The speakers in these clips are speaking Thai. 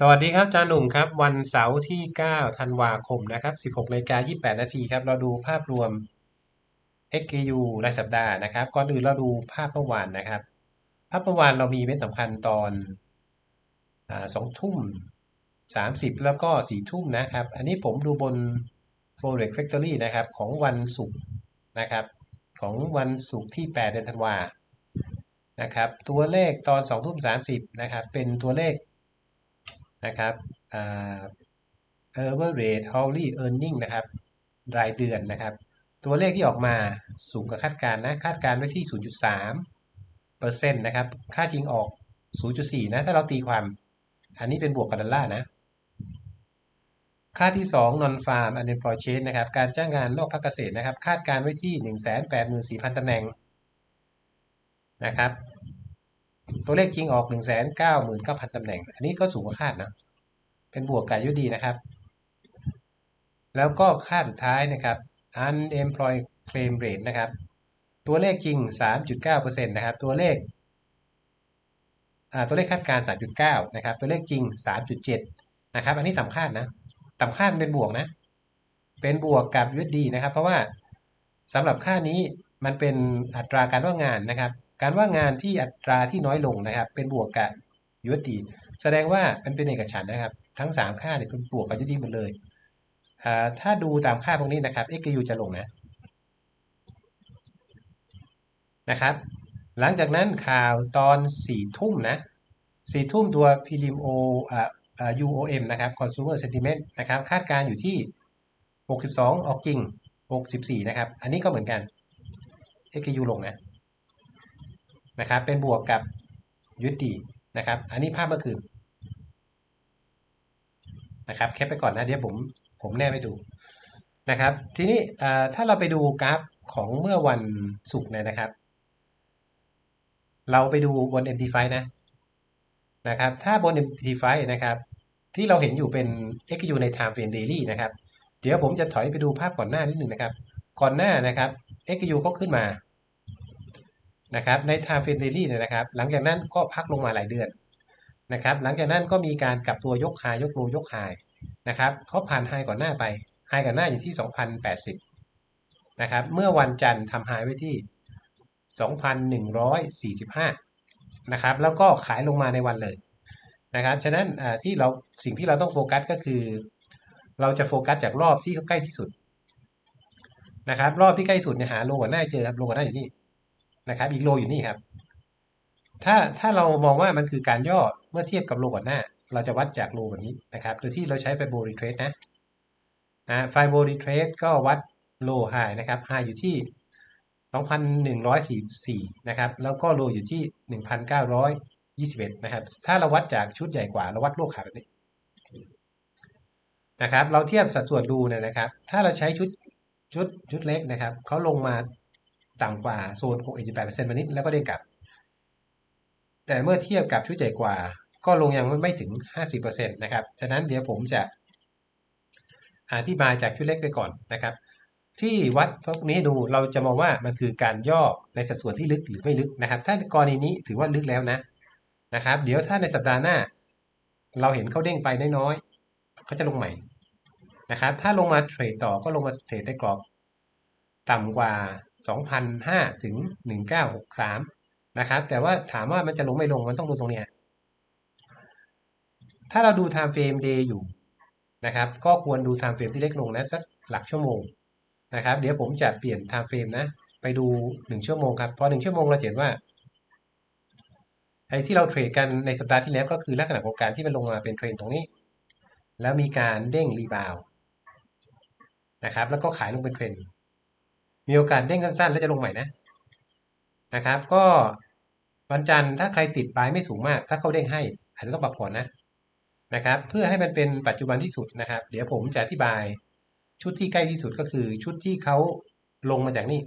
สวัสดีครับอาจารย์หนุ่มครับ วันเสาร์ที่ 9 ธันวาคมนะครับ 16นาฬิกา28 นาทีครับ เราดูภาพรวม XKU รายสัปดาห์นะครับ ก่อนอื่นเราดูภาพเมื่อวานนะครับ ภาพเมื่อวานเรามีเว้นสำคัญตอนสองทุ่ม 30 แล้วก็4ทุ่มนะครับ อันนี้ผมดูบน Forex Factory นะครับ ของวันศุกร์นะครับ ของวันศุกร์ที่ 8 เดือนธันวานะครับ ตัวเลขตอน2ทุ่ม30 นะครับ เป็นตัวเลข นะครับ average hourly earning นะครับ รายเดือนนะครับ ตัวเลขที่ออกมาสูงกว่าคาดการณ์นะ คาดการณ์ไว้ที่ 0.3เปอร์เซ็นต์นะครับ ค่าจริงออก 0.4 นะ ถ้าเราตีความ อันนี้เป็นบวกกับดอลลาร์นะ ค่าที่ 2 non farm unemployed change นะครับ การจ้างงานนอกภาคเกษตรนะครับ คาดการไว้ที่ 184,000ตำแหน่งนะครับ ตัวเลขจริงออก 1 9 9 0 0 0ตำแหน่ง อันนี้ก็สูงกว่าคาดนะ เป็นบวกกับยุดีนะครับ แล้วก็คาดสุดท้ายนะครับ unemployed claim rate นะครับ ตัวเลขจริง 3.9%นะครับ ตัวเลขตัวเลขคาดการณ์3.9 นะครับ ตัวเลขจริง 3.7 นะครับ อันนี้ต่ำคาดนะ ต่ำคาดเป็นบวกนะ เป็นบวกกับยุดีนะครับ เพราะว่าสำหรับค่านี้มันเป็นอัตราการว่างงานนะครับ การว่างงานที่อัตราที่น้อยลงนะครับ เป็นบวกกับ USD แสดงว่ามันเป็นเอกฉันนะครับ ทั้ง 3 ค่าเนี่ยเป็นบวกกับ USD หมดเลยถ้าดูตามค่าพวกนี้นะครับ XU จะลงนะนะครับ หลังจากนั้นข่าวตอน4ทุ่มนะ4ทุ่มตัว Prelim O UOM นะครับ Consumer Sentiment นะครับ คาดการอยู่ที่ 62 ออกจริง 64 นะครับ อันนี้ก็เหมือนกัน XU ลงนะ นะครับเป็นบวกกับยุดีนะครับ อันนี้ภาพเมื่อคืนนะครับแคปไปก่อนนะเดี๋ยวผมผมแนบให้ดูนะครับ ทีนี้ถ้าเราไปดูกราฟของเมื่อวันศุกร์เนี่ยนะครับ เราไปดูบน MT5 นะนะครับ ถ้าบน MT5 นะครับ ที่เราเห็นอยู่เป็น XU ใน Time Frame Daily นะครับ เดี๋ยวผมจะถอยไปดูภาพก่อนหน้านิดหนึ่งนะครับ ก่อนหน้านะครับ XU เขาขึ้นมา นะครับใน time frame daily เนี่ยนะครับ หลังจากนั้นก็พักลงมาหลายเดือนนะครับ หลังจากนั้นก็มีการกลับตัวยกหายยกโลยกหายนะครับเขาผ่านไฮก่อนหน้าไปไฮก่อนหน้าอยู่ที่ 2,080นะครับ เมื่อวันจันทร์ทำไฮไว้ที่ 2,145นะครับ แล้วก็ขายลงมาในวันเลยนะครับ ฉะนั้นที่เราสิ่งที่เราต้องโฟกัสก็คือ เราจะโฟกัสจากรอบที่เขาใกล้ที่สุดนะครับ รอบที่ใกล้สุดเนี่ยหาโลก่อนหน้าเจอครับโลก่อนหน้าอยู่นี่ นะครับอีกโลอยู่นี่ครับ ถ้าถ้าเรามองว่ามันคือการย่อเมื่อเทียบกับโลก่อนหน้า เราจะวัดจากโลแบบนี้นะครับ โดยที่เราใช้ไฟโบรีเทรสนะนะไฟโบรีเทรสก็วัดโลไฮนะครับไฮอยู่ที่2,144นะครับ แล้วก็โลอยู่ที่ 1,921นะครับ ถ้าเราวัดจากชุดใหญ่กว่า เราวัดโลกขาแบบนี้นะครับ เราเทียบสัดส่วนดูเนี่ยนะครับ ถ้าเราใช้ชุดชุดชุดเล็กนะครับ เขาลงมา ต่ำกว่าโซน6.8%มานิดแล้วก็เด้งกลับ แต่เมื่อเทียบกับชุดใหญ่กว่า ก็ลงยังไม่ถึง 50%นะครับ ฉะนั้นเดี๋ยวผมจะอธิบายจากชุดเล็กไปก่อนนะครับ ที่วัดพวกนี้ดูเราจะมองว่ามันคือการย่อในสัดส่วนที่ลึกหรือไม่ลึกนะครับ ถ้ากรณีนี้ถือว่าลึกแล้วนะนะครับ เดี๋ยวถ้าในสัปดาห์หน้า เราเห็นเขาเด้งไปน้อยๆเขาจะลงใหม่นะครับ ถ้าลงมาเทรดต่อก็ลงมาเทรดได้กรอบ ต่ำกว่า 2005 ถึง 1963 นะครับ แต่ว่าถามว่ามันจะลงไม่ลงมันต้องดูตรงนี้ถ้าเราดู time frame day อยู่นะครับ ก็ควรดู time frame ที่เล็กลงนะสักหลักชั่วโมงนะครับ เดี๋ยวผมจะเปลี่ยน time frame นะ ไปดู 1 ชั่วโมงครับ พอ 1 ชั่วโมงเราเห็นว่าไอ้ที่เราเทรดกันในสัปดาห์ที่แล้วก็คือลักษณะของการที่มันลงมาเป็นเทรนตรงนี้ แล้วมีการเด้งรีบาวนะครับ แล้วก็ขายลงเป็นเทรน มีโอกาสเด้งสั้นๆ แล้วจะลงใหม่นะนะครับ ก็วันจันทร์ถ้าใครติดปลายไม่สูงมาก ถ้าเขาเด้งให้อาจจะต้องปรับผ่อนนะนะครับ เพื่อให้มันเป็นปัจจุบันที่สุดนะครับ เดี๋ยวผมจะอธิบายชุดที่ใกล้ที่สุดก็คือชุดที่เขาลงมาจากนี่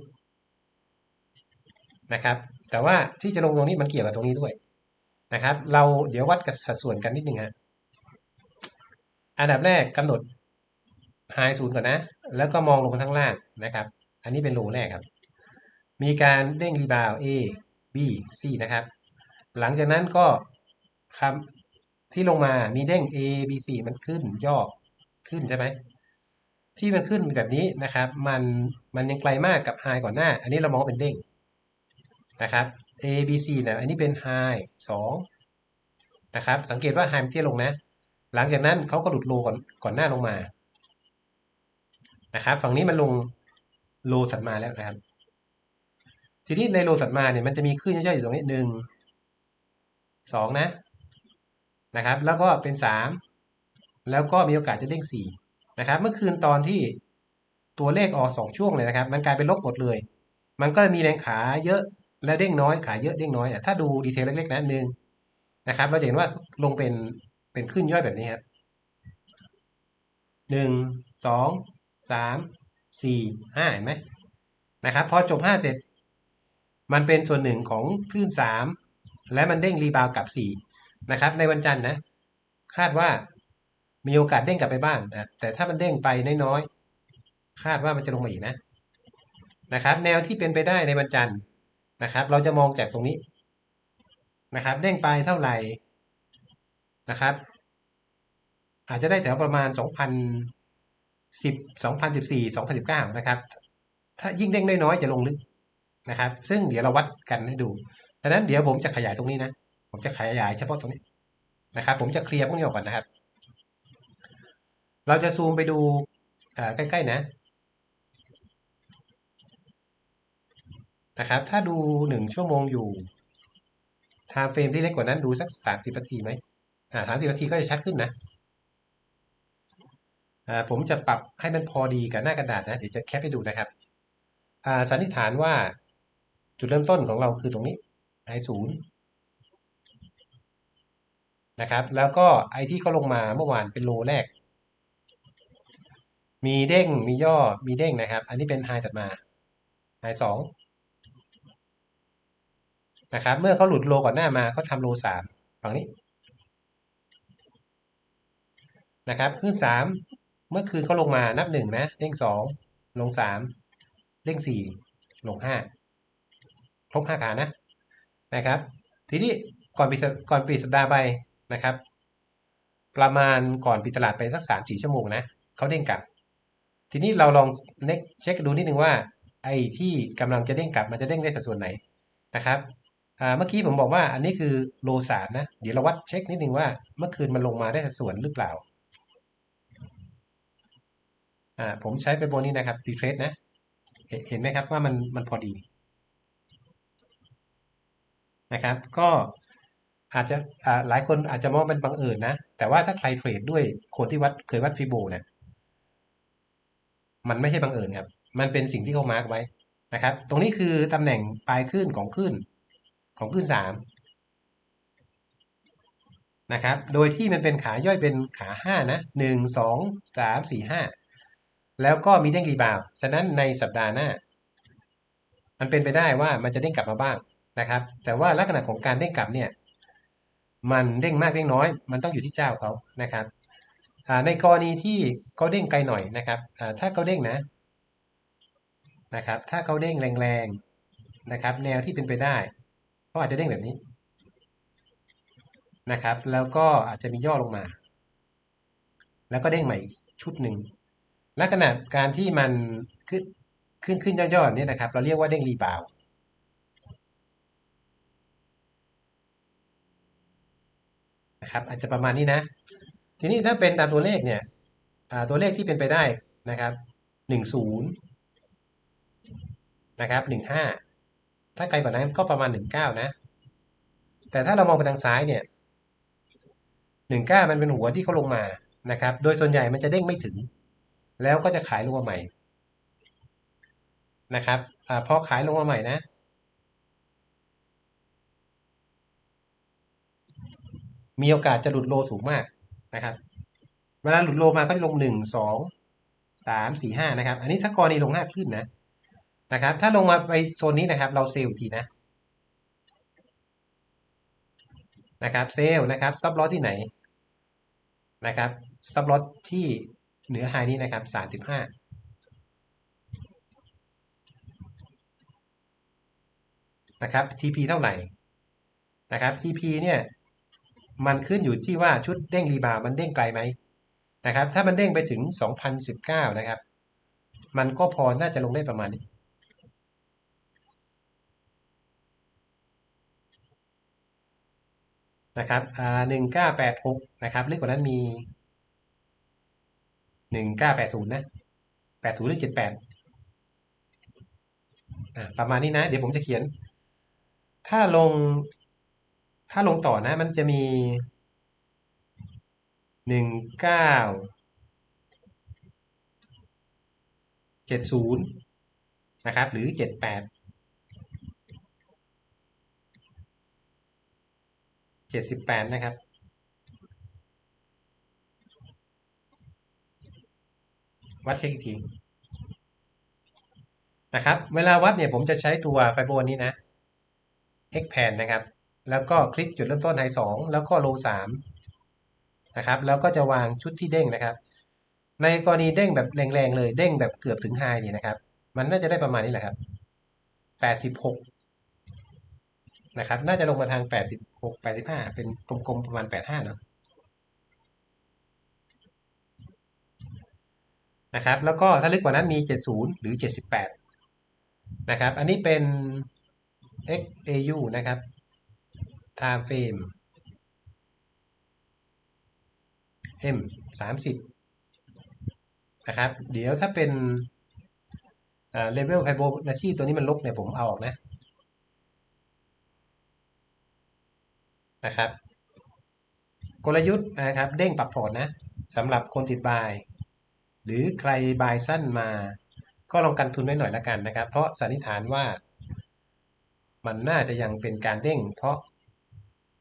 นะครับ แต่ว่าที่จะลงตรงนี้มันเกี่ยวกับตรงนี้ด้วยนะครับ เราเดี๋ยววัดกับสัดส่วนกันนิดหนึ่งฮะอันดับแรกกำหนดไฮศูนย์ก่อนนะ แล้วก็มองลงมาทั้งล่างนะครับ อันนี้เป็นโลแรกครับ มีการเด้งรีบาว A B C นะครับ หลังจากนั้นก็ครับที่ลงมามีเด้ง A B C มันขึ้นย่อขึ้นใช่ไหมที่มันขึ้นแบบนี้นะครับ มันมันยังไกลมากกับไฮก่อนหน้า อันนี้เรามองเป็นเด้งนะครับ A B C นี่ยอันนี้เป็นไฮสองนะครับ สังเกตว่าไฮมันเตี้ยลงนะ หลังจากนั้นเขาก็หลุดโลก่อนก่อนหน้าลงมานะครับ ฝั่งนี้มันลง โลถัดมาแล้วนะครับ ทีนี้ในโลถัดมาเนี่ยมันจะมีขึ้นย่อยๆอยู่ตรงนี้หนึ่งสองนะนะครับ แล้วก็เป็นสามแล้วก็มีโอกาสจะเด้งสี่นะครับ เมื่อคืนตอนที่ตัวเลขออกสองช่วงเลยนะครับ มันกลายเป็นลบหมดเลย มันก็มีแรงขาเยอะและเด้งน้อยขาเยอะเด้งน้อยอะถ้าดูดีเทลเล็กๆนะหนึ่งนะครับ เราเห็นว่าลงเป็นเป็นขึ้นย่อยแบบนี้ครับหนึ่งสองสาม สี่ห้าเห็นไหมนะครับพอจบห้าเสร็จ มันเป็นส่วนหนึ่งของคลื่นสามและมันเด้งรีบาวกับสี่นะครับ ในวันจันทร์นะ คาดว่ามีโอกาสเด้งกลับไปบ้างนะแต่ถ้ามันเด้งไปน้อยๆคาดว่ามันจะลงมาอีกนะนะครับ แนวที่เป็นไปได้ในวันจันทร์นะครับ เราจะมองจากตรงนี้นะครับ เด้งไปเท่าไหร่นะครับ อาจจะได้แถวประมาณสองพัน 2010 2014 2019 นะครับ ถ้ายิ่งเด้งน้อยๆจะลงลึกนะครับ ซึ่งเดี๋ยวเราวัดกันให้ดูดังนั้นเดี๋ยวผมจะขยายตรงนี้นะ ผมจะขยายเฉพาะตรงนี้นะครับ ผมจะเคลียร์พวกนี้ออกก่อนนะครับ เราจะซูมไปดูใกล้ๆนะนะครับ ถ้าดูหนึ่งชั่วโมงอยู่ไทม์เฟรมที่เล็กกว่านั้นดูสักสามสิบนาทีไหมอ่าสามสิบนาทีก็จะชัดขึ้นนะ ผมจะปรับให้มันพอดีกับหน้ากระดาษนะ เดี๋ยวจะแคปให้ดูนะครับสันนิษฐานว่าจุดเริ่มต้นของเราคือตรงนี้ไอศูนย์นะครับแล้วก็ไอที่เขาลงมาเมื่อวานเป็นโลแรก มีเด้งมีย่อมีเด้งนะครับ อันนี้เป็นไฮตัดมาไฮสองนะครับเมื่อเขาหลุดโลก่อนหน้ามาเขาทำโลสามฝั่งนี้นะครับขึ้นสาม เมื่อคืนเขาลงมานับหนึ่งนะเด้งสองลงสามเด้งสี่ลงห้าครบห้าขานะนะครับ ทีนี้ก่อนปิดก่อนปิดสัปดาห์ไปนะครับ ประมาณก่อนปิดตลาดไปสักสามสี่ชั่วโมงนะเขาเด้งกลับ ทีนี้เราลองเช็คดูนิดนึงว่าไอ้ที่กำลังจะเด้งกลับมันจะเด้งได้สัดส่วนไหนนะครับเมื่อกี้ผมบอกว่าอันนี้คือโลสามนะ เดี๋ยวเราวัดเช็คนิดนึงว่าเมื่อคืนมันลงมาได้สัดส่วนหรือเปล่า อ่าผมใช้ไปบนนี้นะครับรีเทรสนะ เห็นไหมครับว่ามันมันพอดีนะครับ ก็อาจจะหลายคนอาจจะมองเป็นบังเอิญนะ แต่ว่าถ้าใครเทรดด้วยคนที่วัดเคยวัดฟิโบเนี่ยมันไม่ใช่บังเอิญครับ มันเป็นสิ่งที่เขามาร์กไว้นะครับ ตรงนี้คือตำแหน่งปลายขึ้นของขึ้นของขึ้นสามนะครับ โดยที่มันเป็นขาย่อยเป็นขาห้านะหนึ่งสองสามสี่ห้า แล้วก็มีเด้งรีบาวฉะนั้นในสัปดาห์หน้า มันเป็นไปได้ว่ามันจะเด้งกลับมาบ้างนะครับ แต่ว่าลักษณะของการเด้งกลับเนี่ย มันเด้งมากเด้งน้อย มันต้องอยู่ที่เจ้าเขานะครับในกรณีที่เขาเด้งไกลหน่อยนะครับถ้าเขาเด้งนะนะครับ ถ้าเขาเด้งแรงๆนะครับ แนวที่เป็นไปได้เขาอาจจะเด้งแบบนี้นะครับ แล้วก็อาจจะมีย่อลงมา แล้วก็เด้งใหม่ชุดหนึ่ง ลักษณะการที่มันขึ้นขึ้นขึ้นย่อๆนี่นะครับ เราเรียกว่าเด้งรีบาวนะครับอาจจะประมาณนี้นะ ทีนี้ถ้าเป็นตามตัวเลขเนี่ยตัวเลขที่เป็นไปได้นะครับหนึ่งศูนย์นะครับหนึ่งห้าถ้าไกลกว่านั้นก็ประมาณหนึ่งเก้านะ แต่ถ้าเรามองไปทางซ้ายเนี่ยหนึ่งเก้ามันเป็นหัวที่เขาลงมานะครับ โดยส่วนใหญ่มันจะเด้งไม่ถึง แล้วก็จะขายลงมาใหม่นะครับอพอขายลงมาใหม่นะ มีโอกาสจะหลุดโลสูงมากนะครับ เวลาหลุดโลมาก็จะลงหนึ่งสองสามสี่ห้านะครับ อันนี้ถ้ากรณีลงห้าขึ้นนะนะครับ ถ้าลงมาไปโซนนี้นะครับ เราเซลล์ทีนะนะครับเซลล์นะครับสต็อปลอสที่ไหนนะครับสต็อปลอสที่ เหนือไฮนี้นะครับสามสิบห้านะครับ TP เท่าไหร่นะครับ TP เนี่ยมันขึ้นอยู่ที่ว่าชุดเด้งรีบาวมันเด้งไกลไหมนะครับ ถ้ามันเด้งไปถึง 2019 นะครับ มันก็พอน่าจะลงได้ประมาณนี้นะครับอ่าหนึ่งเก้าแปดหกนะครับเลขกว่านั้นมี หนึ่งเก้าแปดศูนย์นะแปดศูนย์หรือเจ็ดแปดอ่าประมาณนี้นะ เดี๋ยวผมจะเขียน ถ้าลง ถ้าลงต่อนะ มันจะมีหนึ่งเก้าเจ็ดศูนย์นะครับ หรือเจ็ดแปดเจ็ดสิบแปดนะครับ วัดเช็คอีกทีนะครับ เวลาวัดเนี่ยผมจะใช้ตัวไฟโบนี้นะ x แผ่นนะครับ แล้วก็คลิกจุดเริ่มต้นไฮสองแล้วก็โลสามนะครับ แล้วก็จะวางชุดที่เด้งนะครับ ในกรณีเด้งแบบแรงๆเลยเด้งแบบเกือบถึงไฮนี่นะครับ มันน่าจะได้ประมาณนี้แหละครับแปดสิบหกนะครับ น่าจะลงมาทางแปดสิบหกแปดสิบห้าเป็นกลมๆประมาณแปดห้าเนาะ นะครับ แล้วก็ถ้าลึกกว่านั้นมีเจ็ดศูนย์หรือเจ็ดสิบแปดนะครับ อันนี้เป็น XAU นะครับ time frame M 30 นะครับ เดี๋ยวถ้าเป็นเลเวลไฟโบนาชีตัวนี้มันลบเนี่ยผมเอาออกนะ นะครับ กลยุทธ์นะครับ เด้งปรับพอร์ตนะสำหรับคนติดบาย หรือใครบายสั้นมา ก็ลองกันทุนไว้หน่อยละกันนะครับ เพราะสันนิษฐานว่า มันน่าจะยังเป็นการเด้ง เพราะ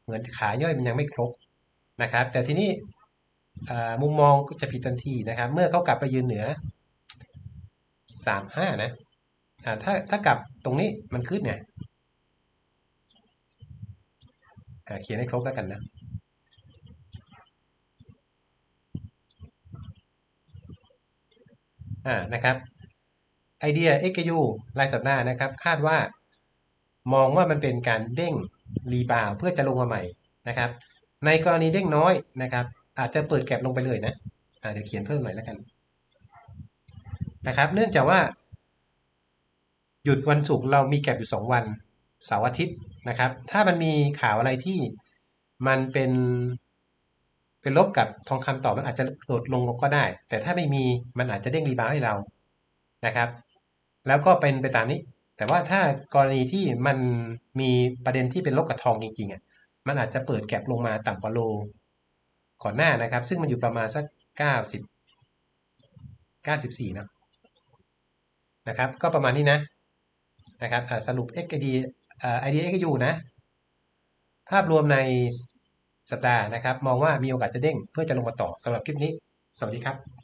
เหมือนขาย่อยมันยังไม่ครบนะครับ แต่ทีนี้มุมมองก็จะผิดทันทีนะครับ เมื่อเขากลับไปยืนเหนือสามห้านะถ้าถ้ากลับตรงนี้มันขึ้นเนี่ยเขียนให้ครบแล้วกันนะ อ่านะครับไอเดีย XU รายสัปดาห์นะครับ คาดว่ามองว่ามันเป็นการเด้งรีบาวเพื่อจะลงมาใหม่นะครับ ในกรณีเด้งน้อยนะครับ อาจจะเปิดแก็บลงไปเลยนะะเดี๋ยวเขียนเพิ่มหน่อยแล้วกันนะครับ เนื่องจากว่า หยุดวันศุกร์เรามีแก็บอยู่2วันเสาร์อาทิตย์นะครับ ถ้ามันมีข่าวอะไรที่มันเป็น เป็นลบกับทองคำต่อมันอาจจะโดดลงก็ได้ แต่ถ้าไม่มีมันอาจจะเด้งรีบาวให้เรานะครับ แล้วก็เป็นไปตามนี้ แต่ว่าถ้ากรณีที่มันมีประเด็นที่เป็นลบกับทองจริงๆอะมันอาจจะเปิดแก็บลงมาต่ำกว่าโลก่อนหน้านะครับ ซึ่งมันอยู่ประมาณสักเก้าสิบเก้าสิบสี่นะนะครับ ก็ประมาณนี้นะนะครับสรุป XID ID XU นะ ภาพรวมใน สัปดาห์นะครับ มองว่ามีโอกาสจะเด้งเพื่อจะลงมาต่อสำหรับคลิปนี้ สวัสดีครับ